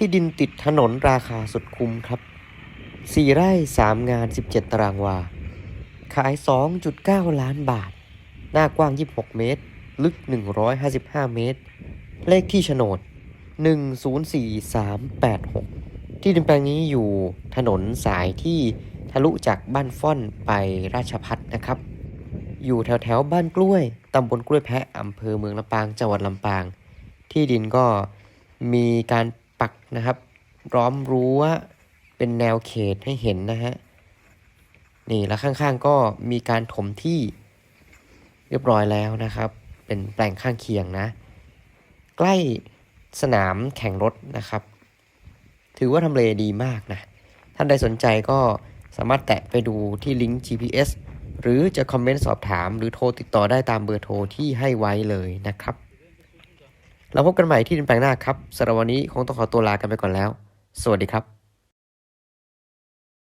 ที่ดินติดถนนราคาสุดคุ้มครับ 4 ไร่ 3 งาน 17 ตารางวา ขาย 2.9 ล้านบาท หน้ากว้าง 26 เมตร ลึก 155 เมตร เลขที่โฉนด 104386 ที่ดินแปลงนี้อยู่ถนนสายที่ทะลุจากบ้านฟ่อนไปราชพัฒนะครับ อยู่แถวแถวบ้านกล้วย ตำบลกล้วยแพะอำเภอเมืองลำปาง จังหวัดลำปาง ที่ดินก็มีการ ปักนะครับล้อมรั้วเป็นแนวเขตให้เห็นนะฮะนี่แล้วข้างๆก็มีการถมที่เรียบร้อยแล้วนะครับ เป็นแปลงข้างเคียงนะ ใกล้สนามแข่งรถนะครับ ถือว่าทำเลดีมากนะท่านใดสนใจก็สามารถแตะไปดูที่ลิงก์ GPS หรือจะคอมเมนต์สอบถาม หรือโทรติดต่อได้ตามเบอร์โทรที่ให้ไว้เลยนะครับ เราพบกันใหม่ที่ดินแปลงหน้าครับสำหรับวันนี้คงต้องขอตัวลากันไปก่อนแล้ว สวัสดีครับ